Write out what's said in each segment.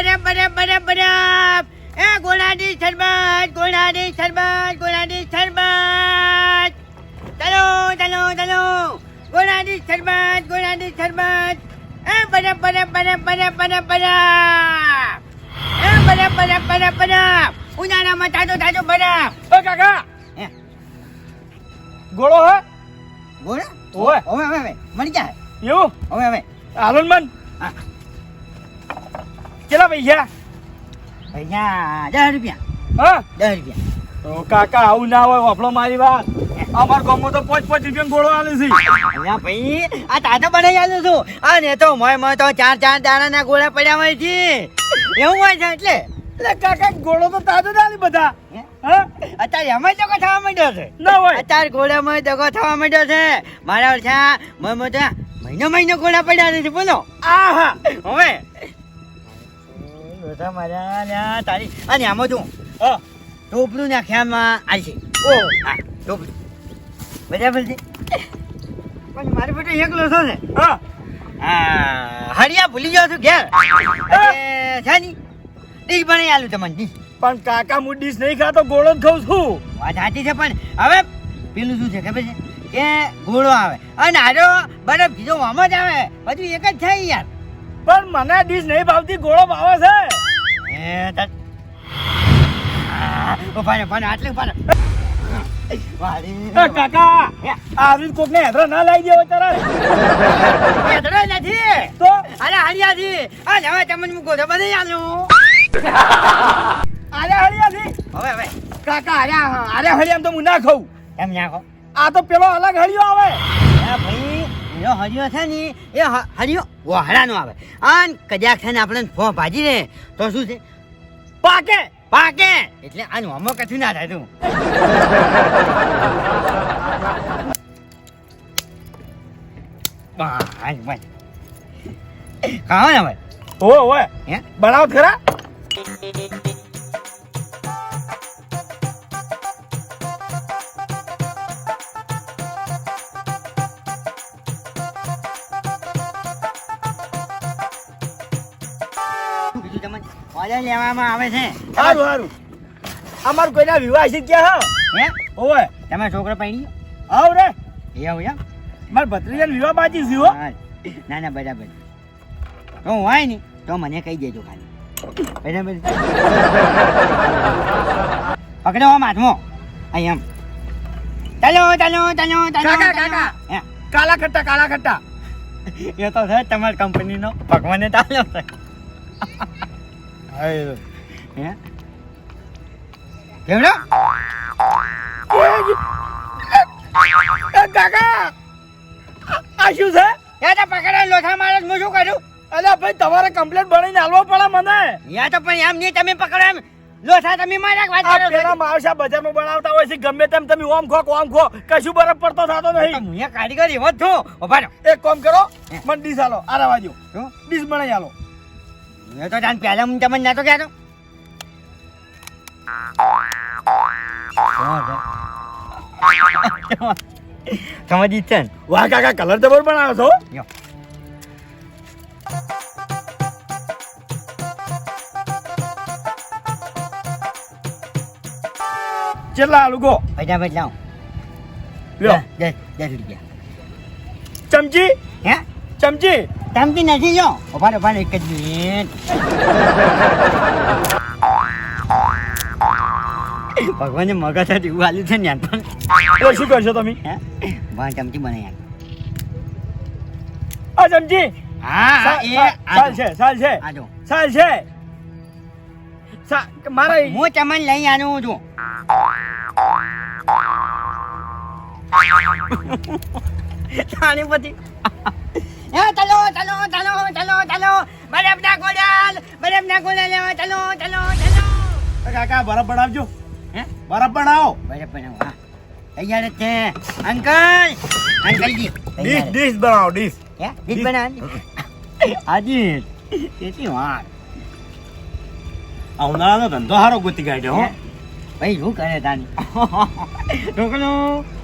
બરફ બરફ બરફ એ ગોળાની શરબત ગોળાની શરબત ગોળાની શરબત. ચાલો ચાલો ચાલો. ગોળાની શરબત ગોળાની શરબત. એ બરાબર બરાબર બરફ એ બરાબર બરાબર ઉનાળામાં તાજો તાજો બરફ ઓ કાકા. હે. ગોળો હે? ગોળો? ઓય હવે હવે મળી જાય એવું? હવે હવે હાલો મન. હા. કેટલા પૈસા? પૈસા દસ રૂપિયા. હા? દસ રૂપિયા. તો કાકા આવું ના હોય વાપલો મારી વાત. અમાર ગામમાં તો પાંચ પાંચ રૂપિયા ગોળો આલે છે. અલ્યા ભાઈ આ તાતો બનાવી આલું છું. આ ને તો મોય મોય તો ચાર ચાર દાણાના ગોળા પડ્યા હોય છે. એવું હોય છે એટલે. એટલે કાકા ગોળો તો તાજો ના બધા. હે? હા? અત્યારે અમે દગો થવા માંડ્યો છે. ના હોય. અત્યારે ગોળામાં દગો થવા માંડ્યો છે. મારા ઓછા મોય મોય તો મહિનો મહિનો ગોળા પડ્યા છે બોલો. આ હા હવે ઓછા મજા લ્યા તારી અને આમાં હા ટોપલું નાખ્યામાં છે. ઓ હા ટોપલું. બરાબર છે પણ મારી ફોટો એકલો છો ને? હા. હરિયા ભૂલી જાવ છું ઘેર? જાની છે ડીશ બનાવી આલું તમને ડીશ. પણ કાકા હું ડીશ નહીં ખાતો ગોળો જ ખાઉં છું. વાત સાચી છે પણ હવે પેલું શું છે ખબર છે? કે ઘોડો આવે. અને આજો બરફ કીધો આમ જ આવે. બધું એક જ થાય યાર. પણ મને ડીશ નહીં ભાવતી ગોળો ભાવે છે. એ તત ઊભા રે ઊભા રે આટલે ઊભા રે વારે એ કાકા આવી કોક ને હેદરા ના લાવી દેવો તારે યાદરો નથી. તો? અરે હરિયા જી આ હવે તમને હું ગોળો બનાવી આલું. હવે હવે. કાકા આરે આરે હળિયામ તો હું ના ખાઉં. એમ નાખો આ તો પેલો અલગ હળિયો આવે. ભાઈ એનો હરિયો છે ને એ હરિયો વહાડાનો આવે. આન કદાચ છે ને આપણે ફો ભાજી ને તો શું છે? પાકે પાકે! એટલે આનું હમો કશું ના થાય તું. ખાઓ ને ભાઈ ઓ ઓય હે. બનાવ ખરા? લેવામાં આવે છે. સારું સારું અમારું કોઈના વિવાહ છે ક્યાં હે? હા? ઓય તમે છોકરો પૈણી આવ રે. એવું એમ? માર ભત્રીજાનો વિવાહ બાજી છે હો. ના ના બરાબર. તો હું હોય ને તો મને કહી દેજો ખાલી. બરાબર? પકડો આમ હાથમાં. અહીં એમ. ચાલો ચાલો ચાલો ચાલો કાકા, કાલા ખટ્ટા કાલા ખટ્ટા. એ તો છે તમારી કંપનીનો ભગવાને ચાલ્યો છે. હાય હે? કેવડો કાકા આ- શું છે યા તો પકડો મારે હું શું કરું અલ્યા ભાઈ તમારે કમ્પ્લેટ બનાવીને આલવો પડે મને યા તો પણ એમ નહીં તમે પકડો એમ લોથા તમે માર્યા વાત કરો પેલા બજારમાં બનાવતા હોય છે ગમે તેમ તમે ઓમ ખો ઓમ ખો કશું બરફ પડતો થતો નહીં હું એ કારીગર એવો જ છું ઊભા એક કામ કરો મને ડીશ હાલો આ રવા દ્યો. શું ડીશ બનાવી આલો. એ તો તાન પહેલા હું તમને નતો કહેતો. સમજી છે વાહ કાકા કલર જબર બનાવો છો યો. કેટલા આલુ ગો? પૈસા બદલાવ લ્યો. દસ દસ રૂપિયા. ચમચી? હે? ચમચી? તમતી નથી જો. ઊભા ઊભા એક જ મિનિટ. ભગવાને મગજ જ એવું આલ્યું છે ને યાર. પણ શું કરશો તમે? ભાઈ ચમચી બનાવી યાર આ ચમચી? હા એ સાલ છે સાલ છે. આજો. સાલ છે. મારા હું ચમન લઈ આનું છું. તાણી પછી એ ચલો ચલો ચલો ચલો ચલો. બરફ ના ગોળાલ બરફ ના ગોળાલ ચાલો ચલો ચલો. કાકા બરફ બનાવજો. હે? બરફ બનાવો. બરફ બનાવો હા. તૈયાર છે. અંકલ અંકલજી ડીશ ડીશ બનાવો ડીશ. હે? દીદ બનાવ હાજી કેટલી વાર. આ ઉનાળાનો ધંધો સારો ગોતી કાઢ્યો હો. ભાઈ શું કરે તાની ઢોકળું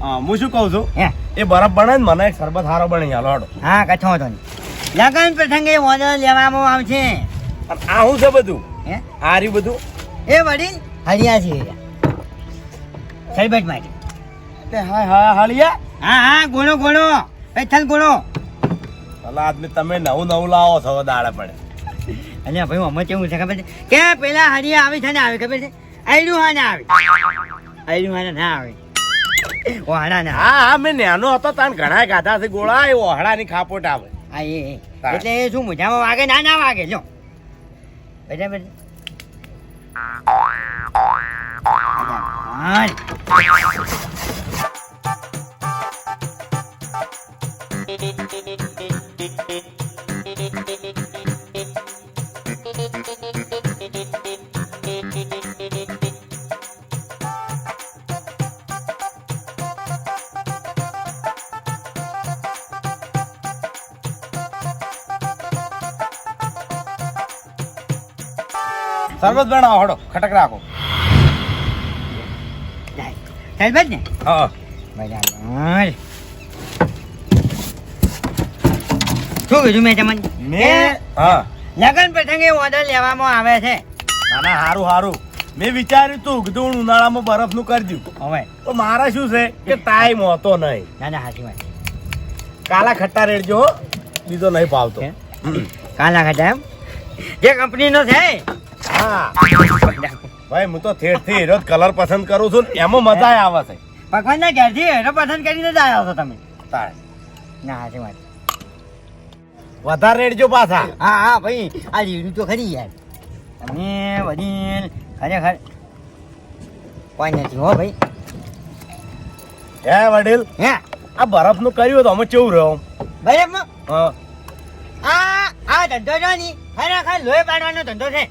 હા, હું શું કહું છું? હે? એ બરફ બને ને મને એક શરબત હારો બની હાલો હાડો હા કથો તો લગન પ્રસંગે ઓર્ડર લેવામાં આવશે. છે આ શું છે બધું? હે? આ રહ્યું બધું? એ વડીલ હરિયા છે. સરબત માટે. હા હા હળિયા? હા હા ગોળો ગોળો. પૈથલ ગોળો. ભલા આદમી તમે નવું નવું લાવો છો દાડે પડે. અલ્યા ભાઈ અમે કેવું છે ખબર છે? કે પેલા હરિયા આવે છે ને આવે ખબર છે? આયડું હા ને આવે. આયડું હા ના આવે. ઓ હાડા ના હા હા મેં નાનો હતો તાન ઘણા ગાધા છે ગોળા એ ઓહળાની ખાપોટ આવે. હા એ. એટલે એ શું મજામાં વાગે? ના ના વાગે જો બરાબર. છે? સરબત બનાવો હડો ખટક રાખો. સરબત ને? હા. બરાબર. શું કીધું મેં તમને? મેં હા. લગન પ્રસંગે ઓર્ડર લેવામાં આવે છે. ના ના સારું સારું મેં વિચાર્યું તું કીધું હું ઉનાળામાં બરફનું કરી દઉં. હવે? તો મારા શું છે? કે ટાઈમ હોતો નહીં. ના ના હાચી વાત. કાલા ખટ્ટા રેડજો હો. બીજો નહીં ફાવતો? કાલા ખાતા એમ? જે કંપનીનો છે હા. ભાઈ હું તો થેટથી હીરો કલર પસંદ કરું છું ને એમાં મજા આવે છે. ભગવાનના ઘેરથી હીરો પસંદ કરીને જ આવ્યા છો તમે. તારે. ના હાચી વાત. વધારે રેડજો પાછા. હા હા ભાઈ આ રેડ્યું તો ખરી યાર. તમે વડીલ ખરેખર કોઈ નથી હો ભાઈ. હે વડીલ? હે. આ બરફનું કર્યું તો અમે કેવું રહ્યો બરાબર હા. આ આ ધંધો છે ની ખરેખર લોહી પાડવાનો ધંધો છે.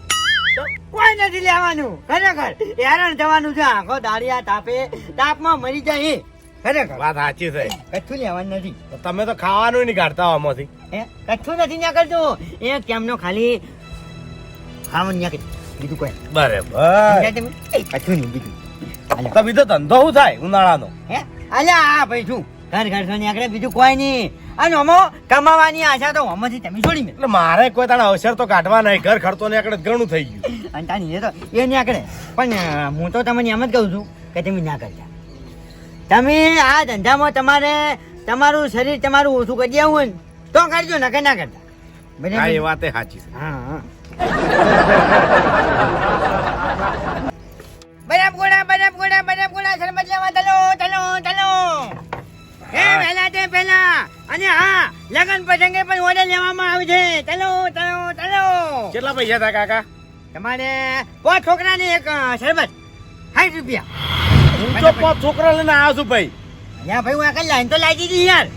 કોઈ નથી લેવાનું. ખરેખર. હેરાન થવાનું છે. આખો દાળિયા તાપે તાપમાં મરી જાય. ખરેખર. વાત સાચી છે. કચ્છું લેવાનું નથી. તમે તો ખાવાનું નહીં કાઢતા આમાંથી. હે? કચ્છું નથી ત્યાં કરતો એ કેમનો ખાલી? ખાવાનું કરી બીજું કોઈ બરાબર. કચ્છું નહીં બીજું. તો બીજો ધંધો શું થાય ઉનાળાનો? હે? અલ્યા આ ભાઈ શું ઘર ઘર સોની આગળ બીજું કોઈ નહીં. અને અમો કમાવાની આશા તો અમોથી તમે છોડી મે. એટલે મારે કોઈ તારા અવસર તો કાઢવા નહીં. ઘર ખર્ચો ને આગળ ઘણું થઈ ગયું. અને તાની એ તો એ નીકળે. પણ હું તો તમને એમ જ કહું છું કે તમે ના કરતા. તમે આ ધંધામાં તમારે તમારું શરીર તમારું ઓછું કરી દેવું હોય ને તો કરજો કે ના કરતા. હા એ બરાબર વાત સાચી છે. હા હા. બરાબ ગોળા બરાબર ગોળા બરાબ ગોળા શરબત લેવા ચલો ચલો ચલો એ. પહેલા તે પહેલા. અને હા લગન પ્રસંગે પણ ઓર્ડર લેવામાં આવે છે. ચલો ચલો ચલો. કેટલા પૈસા હતા કાકા? તમારે પાંચ છોકરાને એક શરબત. સાઠ રૂપિયા. હું તો પાંચ છોકરા લઈને આવ્યો છું ભાઈ. અહીંયા ભાઈ હું આખી લાઈન તો લાગી દીધી યાર.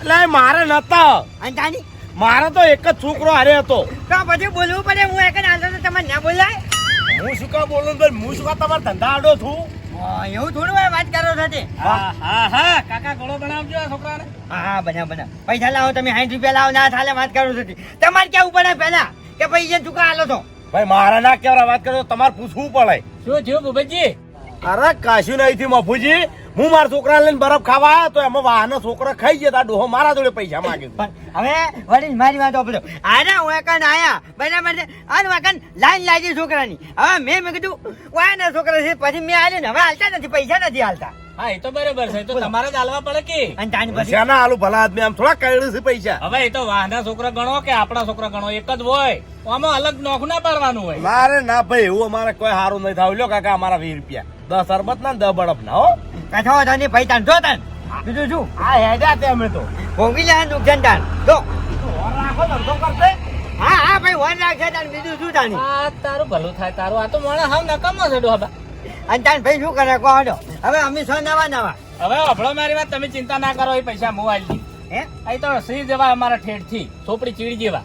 એટલે મારે નતા. અને તાની? મારે તો એક જ છોકરો હારે હતો. તો પછી બોલવું પડે. હું એક જ હાલતો તો તમારે ના બોલાય. હું શું કા બોલું ભાઈ? હું શું કા તમારા ધંધા આડો છું? એવું થોડું હોય વાત કરો સાથે. હા હા હા કાકા ગોળો બનાવજો આ છોકરાને. હા હા બના બના પૈસા લાવો તમે સાઠ રૂપિયા લાવો ના થાલે વાત કરો સાથે. તમારે કેવું પડે પહેલા? કે ભાઈ એ ચૂકા હાલો છો? ભાઈ મારા ના કેવરા વાત કરો તમારે પૂછવું પડે. શું થયું ભૂપતજી? અરે કાશું નહીં થી મફુજી. હું મારા છોકરા લઈને બરફ ખાવા આવ્યો તો એમાં વાહન છોકરા ખાઈ ગયા તા ડોહો મારા જોડે પૈસા માંગે હવે વડીલ મારી વાત ઓપડો આના હું એકન આયા બરાબર છે? અને વાકન લાઈન લાગી છોકરાની. હવે મેં મેં કીધું વાયના છોકરા છે. પછી મેં આલ્યું ને હવે હાલતા નથી પૈસા નથી હાલતા. હા એ તો બરાબર છે. તો તમારે જ હાલવા પડે કે? અને તાની પછી? ના આલુ ભલા આદમી આમ થોડા કરેલું છે પૈસા. હવે એ તો વાહના છોકરા ગણો કે આપણા છોકરા ગણો એક જ હોય. આમાં અલગ નોખ ના પાડવાનું હોય. મારે ના ભાઈ એવું અમારે કોઈ સારું નહીં થાવ. લ્યો કાકા અમારા વીસ રૂપિયા. દસ અરબત ના ને દસ બળપ ના હો. કથો છો તાન જો તાન બીજું શું? આ હેડા તે અમે તો. ભોગી લે નુકસાન તાન જો. રાખો ધંધો કરતે હા હા ભાઈ વન રાખે તાન બીજું શું તાની આ તારું ભલું થાય તારું. આ તો માણસ ન કમો છે હવે અને તાન ભાઈ શું કરે? કહો હડો હવે અમે છો નવા નવા. હવે અભળો મારી વાત તમે ચિંતા ના કરો એ પૈસા મોબાઈલથી હે? અહીં તો શ્રી જેવા અમારા ઠેઠથી સોપડી ચીડી જેવા.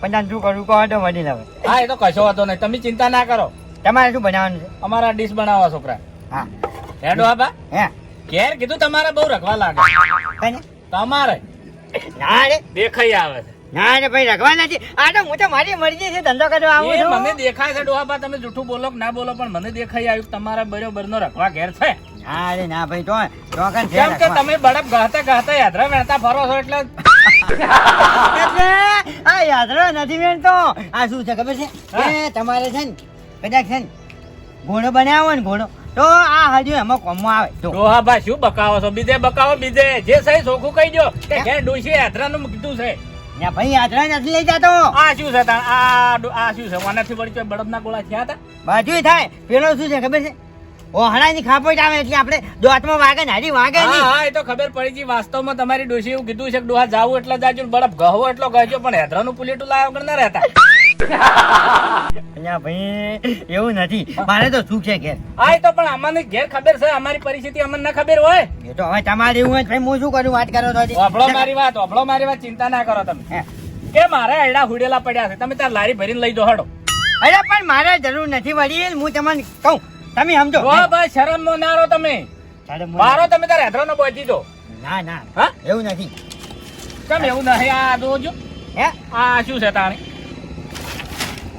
પણ તાન શું કરું? કહો હડો વડીલ લાવે હા એ તો કશો વાતો નહીં. તમે ચિંતા ના કરો. તમારે શું બનાવવાનું છે? અમારા ડીશ બનાવવા છોકરા. હા. હે ડોહા હે. ઘેર કીધું તમારે બહુ રખવા લાગે. તમારે. ના રે. દેખાઈ આવે છે. ના રે ભાઈ રખવા નથી. આ તો હું તો મારી મરજી છે ધંધો કરવા આવું છું. મને દેખાય છે ડોહાબા તમે જૂઠું બોલો કે ના બોલો પણ મને દેખાઈ આવ્યું તમારા બરોબર નો રખવા ઘેર છે. ના રે ના ભાઈ તો તો કન છે કેમ કે તમે બળપ ગાતા ગાતા યાત્રા વહેતા ફરો છો એટલે? એટલે આ યાદરા નથી મેળતો આ શું છે ખબર છે? એ તમારે છે ને કદાચ છે ને? ઘોડો બનાવો ને ઘોડો. તો આ હજુ એમાં કોમો આવે. ડોહા ભાઈ શું બકાવો છો? બીજે બકાવો બીજે જે સહી ચોખ્ખું કહી દો કે? ઘેર ડોશી યાત્રાનું કીધું છે. ને ભાઈ આદરા નથી લઈ જતો. આ શું છે? આ આ શું છે? વાનાથી વળી પડ્યું બળદના ગોળા થયા હતા? બાજુ થાય. પેલો શું છે ખબર છે? ઓ હણાની જ આવે એટલે આપણે દોતમાં વાગે હારી વાગે નહીં. હા એ તો ખબર પડી ગઈ વાસ્તવમાં તમારી ડોશી એવું કીધું છે કે ડોહા જાવું એટલે જાજો બરફ ગહવો એટલો ગહજો પણ હેદરાનું પુલેટું લાવ્યા વગર ના રહેતા. અહીંયા ભાઈ એવું નથી. મારે તો શું છે ઘેર? હા એ તો પણ અમને ઘેર ખબર છે. અમારી પરિસ્થિતિ અમને ના ખબર હોય. એ તો હવે તમારે એવું હોય હું શું કરું? વાત કરો તો. હજી? મારી વાત અભળો મારી વાત ચિંતા ના કરો તમે. કે મારા એડા હુડેલા પડ્યા છે. તમે ત્યાં લારી ભરીને લઈ દો હડો. અરે પણ મારે જરૂર નથી વડીલ હું તમને કહું તમે સમજો. ઓ ભાઈ શરમ ના રહો તમે મારો તમે તારે હેદરાનો બોજી દો ના ના. હા? એવું નથી. કેમ એવું નહીં આ જોજો હે? આ શું છે તાણી?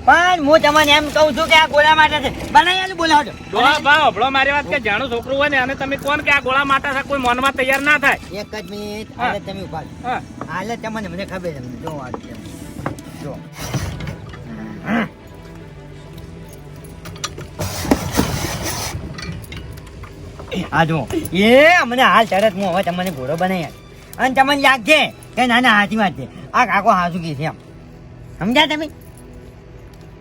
પણ હું તમને એમ કહું છું કે આ ગોળા માટે છે. બનાવી બોલાવજો ડોહા ભાઈ ઓભળો મારી વાત કે જાણું છોકરું હોય ને અને તમે કોણ કે આ ગોળા માટે છે? કોઈ મનમાં તૈયાર ના થાય. એક જ મિનિટ. હાલે તમે ઊભા હાલે તમને મને ખબર છે. જો વાત છે જો. આ જો એ અમને હાલ તરત હું હવે તમને ઘોડો બનાવી અને તમને લાગશે કે નાના હાથી વાત છે. આ કાકો હાસુ કી છે એમ. સમજ્યા તમે?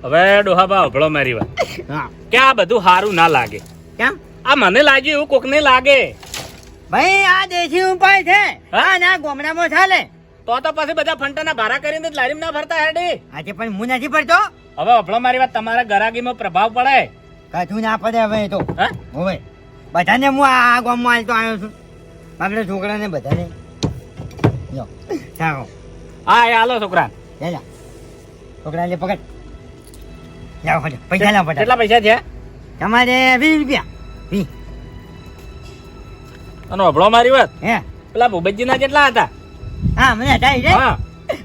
હવે ડોહા બા ઓભળો મારી વાત. હા. કે આ બધું સારું ના લાગે. કેમ? આ મને લાગ્યું એવું કોકને લાગે. ભાઈ આ દેશી ઉપાય છે. હા? ના ગોમડામાં ચાલે. તો તો પછી બધા ફંટાના ભારા કરીને લારીમાં ના ફરતા હેડે. આજે પણ હું નથી ભરતો હવે ઓભળો મારી વાત તમારા ગરાગીમાં પ્રભાવ પડે. કથું ના પડે હવે તો. હા? હવે. બધાને હું આ ગામમાં હાલતો આવ્યો છું. આપણે છોકરાને બધાને. લો ચાલો હા એ હાલો છોકરા. લે જા છોકરા લે પકડ. જાઓ હજો પૈસા લાવ કેટલા પૈસા છે તમારે વીસ રૂપિયા. વી અને અભળો મારી વાત હે? પેલા ભૂપતજીના કેટલા હતા? હા મને હટાવી દે. હા.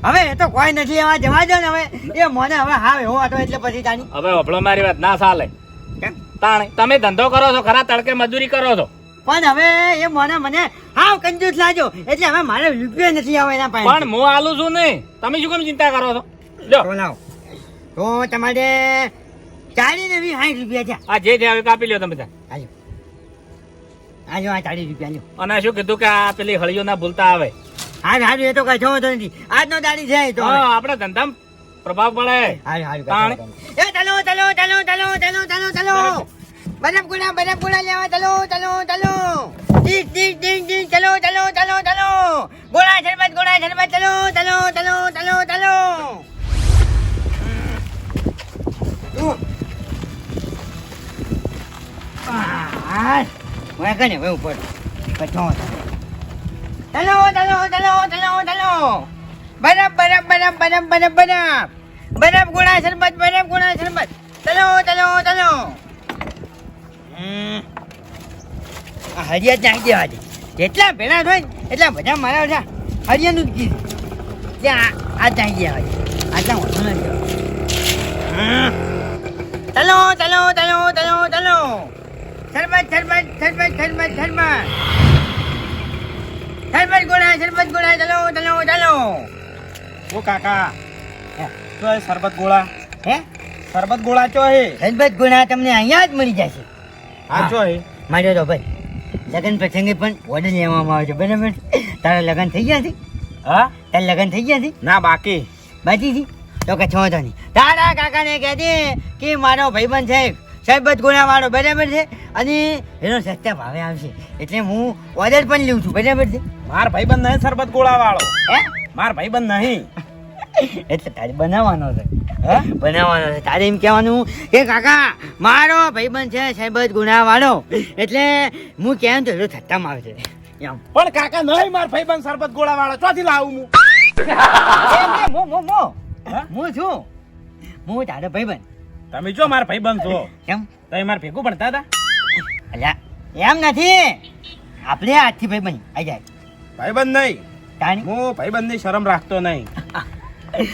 હવે એ તો કોઈ નથી એમાં જવા દો ને હવે. એ મને હવે હા એવો હતો એટલે પછી તાની. હવે અભળો મારી વાત ના ચાલે. કેમ? તાણે. તમે ધંધો કરો છો ખરા તડકે મજૂરી કરો છો. પણ હવે એ મને મને હાવ કંજૂસ લાજો એટલે હવે મારે રૂપિયો નથી આવે એના પાસે. પણ હું આલું છું ને તમે શું કેમ ચિંતા કરો છો? જો. તો તમારે ચાલી ને સાઠ રૂપિયા છે આ જે છે હવે કાપી લ્યો તમે ત્યાં. આજો આ ચાલીસ રૂપિયા લ્યો. અને શું કીધું કે આ પેલી હળીઓ ના ભૂલતા આવે? હા હારું એ તો કઈ થતો નથી. આજનો દાડી છે તો આપણે ધંધામાં પ્રભાવ પડે. એ ચલો ચલો ચલો ચલો ચલો ચલો ચલો બરફ ગુડા બરફ ગુડા લેવા ચલો ચલો ચલો ડીક ડીક ડીક ડીક ચલો ચલો ચલો ચલો ગોળા શરબત ગોળા શરબત ચલો ચલો ચલો ચલો ચલો હવે કને હવે ઉપર કચો ચલો ચલો ચલો ચલો ચલો બરફ બરફ બરફ બરફ બરફ બરફ બરફ ગુણા શરબત બરફ ગુણા શરબત. ચલો ચલો ચલો. હરિયાત નાખી દેવા છે જેટલા ભેળા થાય એટલા બધા મારા બધા હરિયાનું જ ગીત ત્યાં આ નાખી દેવા છે આટલા વધુ ના દેવા ચલો ચલો ચલો ચલો ચલો. શરબત શરબત શરબત શરબત શરબત. શરબત ગોળા શરબત ગોળા ચલો ચલો ચલો. ઓ કાકા? તો સરબત ગોળા. હે? શરબત ગોળા ચો હે? શરબત ગોળા તમને અહીંયા જ મળી જશે. હા ચો હે? માર્યો તો ભાઈ લગ્ન પ્રસંગે પણ ઓર્ડર લેવામાં આવે છે બરાબર? તારા લગ્ન થઈ ગયા છે? હા? તારા લગ્ન થઈ ગયા છે? ના બાકી. બાકી છે? તો કે છો તો નહીં. તારા કાકાને કહેજે કે મારો ભાઈબંધ છે શરબત ગોળા વાળો બરાબર છે? અને એનો સસ્તા ભાવે આવશે. એટલે હું ઓર્ડર પણ લઉં છું બરાબર છે? માર ભાઈબંધ નહીં શરબત ગોળા વાળો હે? માર ભાઈબંધ નહીં. એટલે તારે બનાવવાનો છે હે? બનાવવાનો છે. તારે એમ કહેવાનું કે કાકા મારો ભાઈબંધ છે સાહેબ ગુના વાળો એટલે હું કેમ તો એટલું થતા આવે છે એમ. પણ કાકા નહીં માર ભાઈબંધ સરબત ગોળા વાળો ચોથી લાવું હું? મો મો મો. હું? છું. હું તારો ભાઈબંધ. તમે જો મારા ભાઈબંધ છો. કેમ? તમે મારા ભેગું ભણતા હતા? અલ્યા એમ નથી. આપણે આજથી ભાઈબંધ. આવી જાય. ભાઈબંધ નહીં. હું ભાઈબંધની શરમ રાખતો નહીં.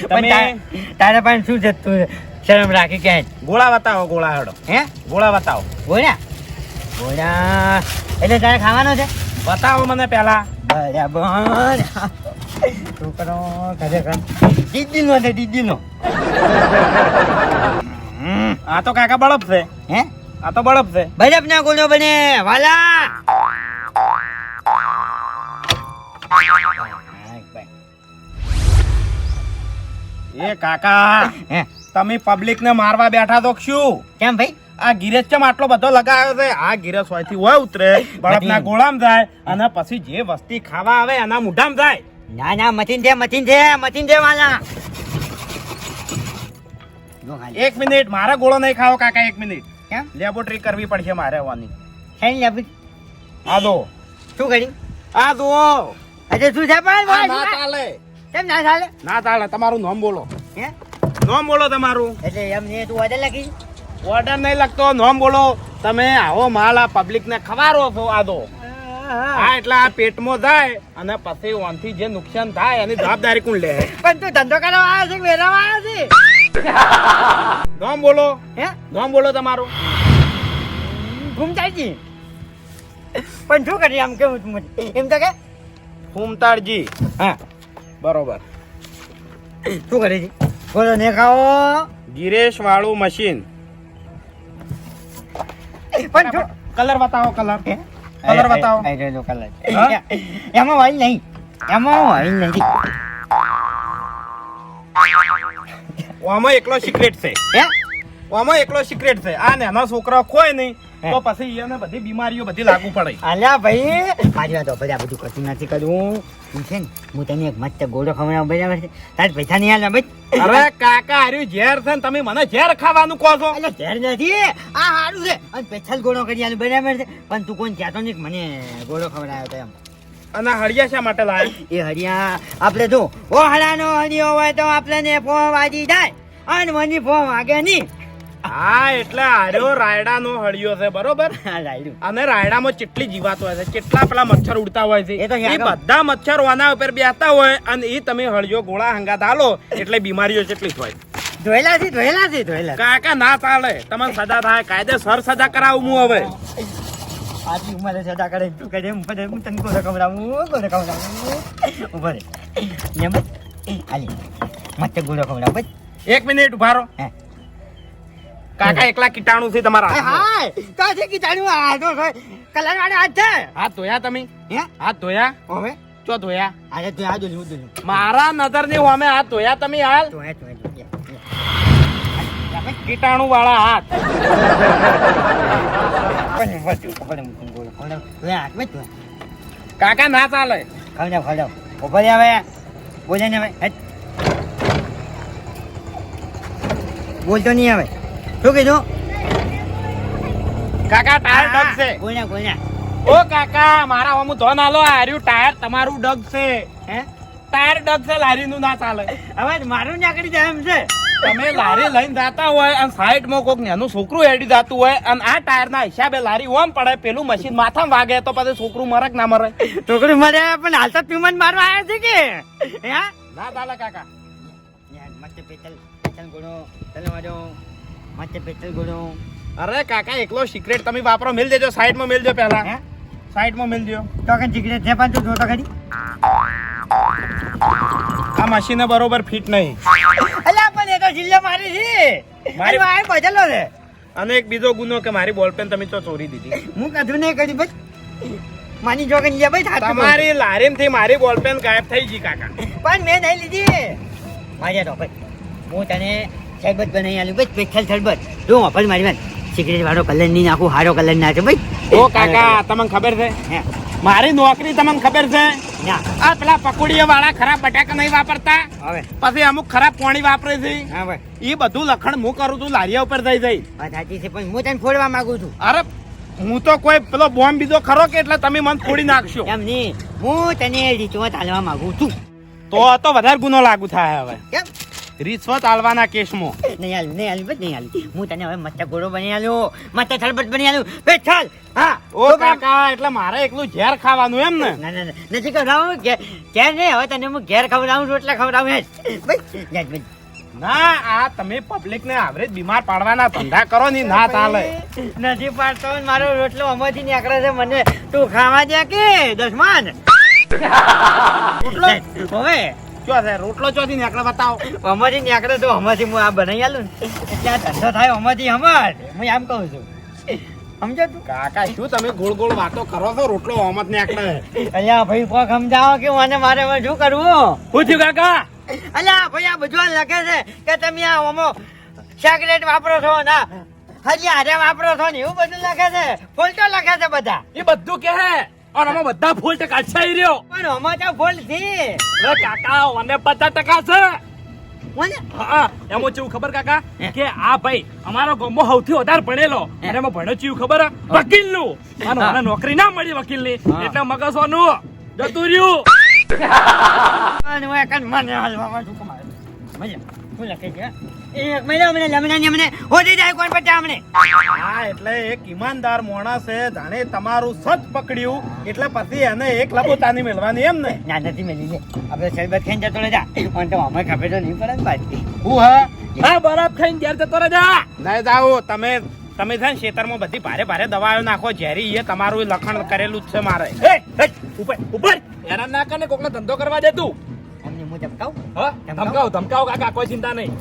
તમે તારા પાસે શું જતું શરમ રાખી કે ગોળા બતાવો ગોળા હડો. હે? ગોળા બતાવો. ગોળા? ગોળા. એટલે તારે ખાવાનો છે? બતાવો મને પહેલા બરાબર. છોકરો ખરેખર દીદીનો છે દીદીનો. આ તો કાકા બળપ છે. હે? આ તો બળપ છે. બળપ ના ગોળો બને વાલા. એ કાકા હે? તમે પબ્લિક ને મારવા બેઠા તો શું? કેમ ભાઈ? આ ગિરેશ કેમ આટલો બધો લગાવ્યો છે? આ ગિરેશ હોયથી હોય ઉતરે બળદના ગોળામાં જાય અને પછી જે વસ્તી ખાવા આવે એના મોઢામ જાય. ના ના મચીન છે મચીન છે મચીન છે વાલા. એક મિનિટ મારે ગોળો નહીં ખાવો કાકા એક મિનિટ. કેમ? લેબોરેટરી કરવી પડશે મારે આવવાની હે લાવી? આ દો. શું કરી આ દો. અજે શું છે પણ ના ચાલે. કેમ ના ચાલે? ના ચાલે તમારું નામ બોલો. હે? નામ બોલો તમારું. એટલે એમ ને તું ઓર્ડર લખી? ઓર્ડર નહીં લખતો નામ બોલો. તમે આવો માલ આ પબ્લિક ને ખવારો છો આ દો હા એટલે આ પેટમાં જાય અને પછી ઓનથી જે નુકસાન થાય એની જવાબદારી કોણ લે? પણ તું ધંધો કરવા આવ્યો છે કે વેરાવા આવ્યો છે? નામ બોલો. હે? નામ બોલો તમારું. ઘૂમતાજી પણ શું કરી આમ કેવું એમ તો કે? ફૂમતાળજી હા. બરોબર શું કરે છે બોલો ને ખાઓ ગિરેશ વાળું મશીન પણ કલર બતાવો કલર? કલર બતાવો કલર એમાં વાઈલ નહીં એમાં વાઈલ નહીં ઓમાં એકલો સિક્રેટ છે હે ઓમાં એકલો સિક્રેટ છે આ નાના છોકરા ખોય નહીં. તો પછી એને બધી બીમારીઓ બધી લાગુ પડે. અલ્યા ભાઈ મારી વાત બધા બધું કરતું નથી કરવું હું છે ને હું તને એક મસ્ત ગોળો ખવડાવ બરાબર છે? તારે પૈસા નહીં આલે ભાઈ? અરે કાકા હાર્યું ઝેર છે ને તમે મને ઝેર ખાવાનું કહો છો. એટલે ઝેર નથી. આ સારું છે. અને પેછલ ગોળો કરી આલું બરાબર છે? પણ તું કોણ કહેતો નહીં મને ગોળો ખવડાવ્યો તો એમ. અને હળિયા શા માટે લાયા? એ હરિયા આપણે જો ઓ હરાનો હરિયો હોય તો આપણને ફોન વાજી જાય. અને મને ફોન વાગે નહીં. હા એટલે હાર્યો રાયડાનો હળિયો છે બરોબર? રાયડા. અને રાયડામાં કેટલી જીવાતો હોય છે કેટલા પેલા મચ્છર ઉડતા હોય છે. એ. બધા મચ્છર વાના ઉપર બેસતા હોય અને એ તમે હળિયો ગોળા હંગાત હાલો એટલે બીમારીઓ કેટલી હોય. ધોયેલા છે ધોયેલા. છે ધોયેલા કાકા ના ચાલે. તમને સજા થાય. કાયદેસર સજા કરાવું હું હવે. ઉંમરે સદા કરે તું કરે? પડે હું તને ને બસ આલી ગોળો બસ. એક મિનિટ ઊભા રહો. હે. કાકા એકલા કીટાણુ છે તમારા. હાય તો છે કે જાણ્યું આ તો કલર વાળા હાથ છે. હાથ ધોયા તમે? હે? હાથ ધોયા? હવે? ચો ધોયા? આજે આ દોલ્યું દોલ્યું મારા નજરની હોમે હાથ ધોયા તમે હાલ. ધોયા હે કીટાણુ વાળા હાથ કાકા ના ચાલે. ખવડાવ ખવડાવ. ઊભો રે હવે. બોલે ને હેટ. બોલતો નહીં હવે. શું કીધું કાકા ટાયર ડગ છે ગોણ્યા બોલ્યા ઓ કાકા મારા હમું ધોન આલો. હાર્યું ટાયર તમારું ડગ છે હે? ટાયર ડગ છે લારી નું ના ચાલે. હવે મારું નાકડી જાય એમ છે. તમે લારી લઈને જાતા હોય અને સાઈડમાં કોક નાનું છોકરું હેડી જાતું હોય અને આ ટાયર ના હિસાબે લારી ઓમ પડે પેલું મશીન માથામાં વાગે તો પછી છોકરું મરે કે ના મરે? છોકરી મરે પણ હાલ તો ટ્યુમન મારવા આવ્યા છે કે? હે? ના ચાલે કાકા. મસ્ત પેટલ પેટલ ગુણો. તને વાજો મસ્ત પેટલ ગોળો. અરે કાકા એકલો સિક્રેટ તમે વાપરો મિલ દેજો સાઈડમાં મિલજો પહેલા. સાઈડમાં સાઈડમાં મિલજો તો કે સિક્રેટ છે પણ તું જોતો કરી આ મશીન બરોબર ફિટ નહીં. અલ્યા પણ એ તો જિલ્લો મારી છે. મારી- વાય બજલો છે. અને એક બીજો ગુનો કે મારી બોલપેન તમે તો ચોરી દીધી. હું કદું નહીં કરી ભાઈ. માની જો કે ભાઈ થાતું કહું. થી મારી બોલપેન ગાયબ થઈ ગઈ કાકા. પણ મેં નહીં લીધી. મારી તો ભાઈ હું તને શરબત બનાવી આલું. ભાઈ સ્પેશિયલ શરબત. જો ઓફર મારી વાત સિગરેટ વાળો કલર નહીં નાખું હારો કલર નાખે. ભાઈ ઓ કાકા તમને ખબર છે? હે. મારી નોકરી તમને ખબર છે? આ પેલા પકોડીયા વાળા ખરાબ બટાકા નહીં વાપરતા? હવે. પછી અમુક ખરાબ પાણી વાપરે છે? એ બધું લખણ હું કરું છું લારીયા ઉપર થઈ જઈ. સાચી છે પણ હું તને ફોડવા માંગુ છું. અરે હું તો કોઈ પેલો બોમ્બ બીજો ખરો કે એટલે તમે મને ફોડી નાખશો? એમ નહીં. હું તને રીચમાં ચાલવા માંગુ છું. તો તો વધારે ગુનો લાગુ થાય હવે. કેમ? રિશ્વત આલવાના કેસમાં નહીં આલી નહીં આલી નહીં આલી હું તને હવે મચ્છા ગોળો બની આલ્યો મચ્છા શરબત બની આલ્યો બે ચાલ. હા ઓ કાકા એટલે મારે એકલું ઝેર ખાવાનું એમ ને. ના ના નથી ખવડાવું. ઘેર નહીં હવે તને હું ઘેર ખવડાવું રોટલા ખવડાવું ના આ તમે પબ્લિક ને આવરેજ બીમાર પાડવાના ધંધા કરો ની ના ચાલે. નથી પાડતો મારો રોટલો અમાથી નીકળે છે મને. તું ખાવા દે કે દસમાન? રોટલો? હવે? શું છે? રોટલો ચોથી નીકળે બતાવો. અમારી નીકળે તો અમારી હું આ બનાવી આલું ને. એટલે આ ધંધો થાય અમારી અમાર. હું એમ કહું છું. સમજો તું? કાકા શું તમે ગોળ ગોળ વાતો કરો છો? રોટલો ઓમત નીકળે. અલ્યા ભાઈ કોક સમજાવો કે મને મારે શું કરવું? શું થયું કાકા? અલ્યા ભાઈ આ બધું લખે છે કે તમે આ ઓમો સેક્રેટ વાપરો છો ના હજી હારે વાપરો છો ને એવું બધું લખે છે. ફોલ્ટો લખે છે બધા. એ બધું કે હે? અને આમાં બધા ફૂલ ટકા છાઈ રહ્યો. પણ આમાં તો ફોલ્ટથી હવે કાકા મને પચાસ ટકા છે. હા એમાં ચેવું ખબર કાકા? કે આ ભાઈ અમારો ગામમાં સૌથી વધારે ભણેલો. અને એમાં ભણ્યો ચેવું ખબર? વકીલનું અને મને નોકરી ના મળી વકીલની એટલે મગજવાનું જતું રહ્યું. મને કમાય શું લખે છે? એક મહિના મને લમણાની અમને હોદી જાય કોણ પચાસ અમને હા એટલે એક ઈમાનદાર માણસે જાણે તમારું સત પકડ્યું એટલે પછી એને એક લબોતાની મેળવાની એમ ને. ના નથી મેલી આપણે શરબત ખાઈને જતો રહેજા. પણ તો અમે ખબર તો નહીં પડે ને બાજરી. હું હા? હા બરાબર ખાઈને ઘેર જતો રહેજા. નહીં જાઓ તમે તમે છે ને ખેતરમાં બધી ભારે ભારે દવાઓ નાખો ઝેરી એ તમારું લખણ કરેલું જ છે મારે. ઉપર ઉપર હેરાન ના કરને કોકનો ધંધો કરવા દે તું. ધમકાવું હા ધમકાવ ધમકાવ કાકા કોઈ ચિંતા નહીં.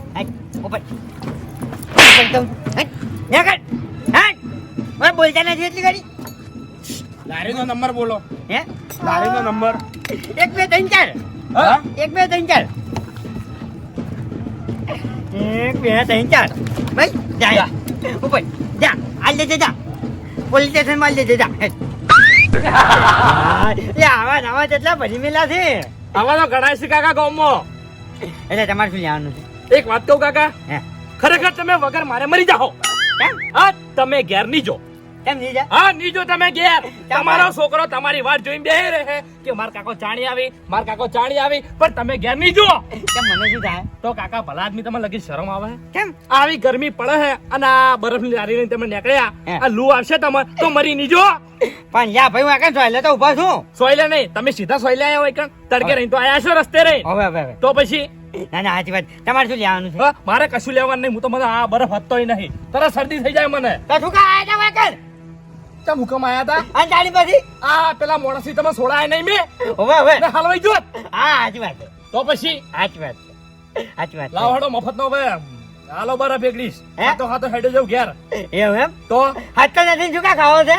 હાય. ઓય, બોલતા નથી એટલી ઘડી લારીનો નંબર બોલો હે લારીનો નંબર એક બે ત્રણ ચાર હા એક બે ત્રણ ચાર એક બે ત્રણ ચાર ભાઈ જા ઉપર જા હાલ દેજે જા પોલીસ સ્ટેશનમાં દેજે જા યાર આવા નવા જેટલા ભરી મેલા છે આવા તો ઘણા છે કાકા ગામમાં. એટલે તમારે શું લેવાનું છે? એક વાત કહું કાકા. ખરેખર તમે વગર મારે મરી જાઓ. હા તમે ઘેર નહીં જો. કેમ નહીં જા? હા નહીં જો તમે ઘેર. તમારો છોકરો તમારી વાત જોઈને બેહી રહે કે માર કાકો ચાણી આવી માર કાકો ચાણી આવી પણ તમે ઘેર જો કેમ મને શું થાય? તો કાકા ભલા આદમી તમને લગી શરમ આવે? કેમ? આવી ગરમી પડે હે અને આ બરફની લારી તમે નીકળ્યા. આ લૂ આવશે તમે તો મરી નહીં જો પણ યા ભાઈ હું આકાશ સોયલે તો ઊભા છું. સોયલે નહીં તમે સીધા સોયલે આવ્યા હોય કણ? તડકે રહી તો આયા છો રસ્તે રહી. હવે હવે તો પછી? ના ના સાચી વાત. તમારે શું લેવાનું છે? મારે કશું લેવાનું નહીં હું તો મને આ બરફ હતોય નહીં. તરત શરદી થઈ જાય મને. તો શું કા આયા તા વાકર ચમ હુકમ આયા તા અને જાણી પછી? આ પેલા મોણસી તમે સોડાય નહીં મેં? હવે હવે. હલવાઈ જો. હા સાચી વાત તો પછી? સાચી વાત સાચી વાત લાવ હડો મફત નો હવે હાલો બરફ એકડીશ હે? ખાતો હેડે જવું ઘેર. એવું એમ? તો? હાથ તો નથી શું કા ખાવો છે?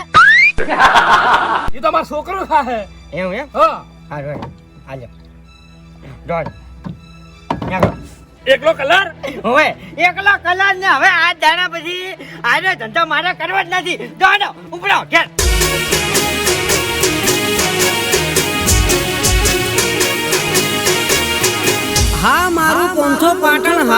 એ તો મારો છોકરો ખાહે એવું એમ હા હા રોય હાલો રોય નીકળો. એકલો કલર હવે એકલો કલર ને હવે આ દાણા પછી આનો ધંધો મારે કરવો જ નથી દોડો ઉપડો ઘેર હા મારું પોંથો પાટણ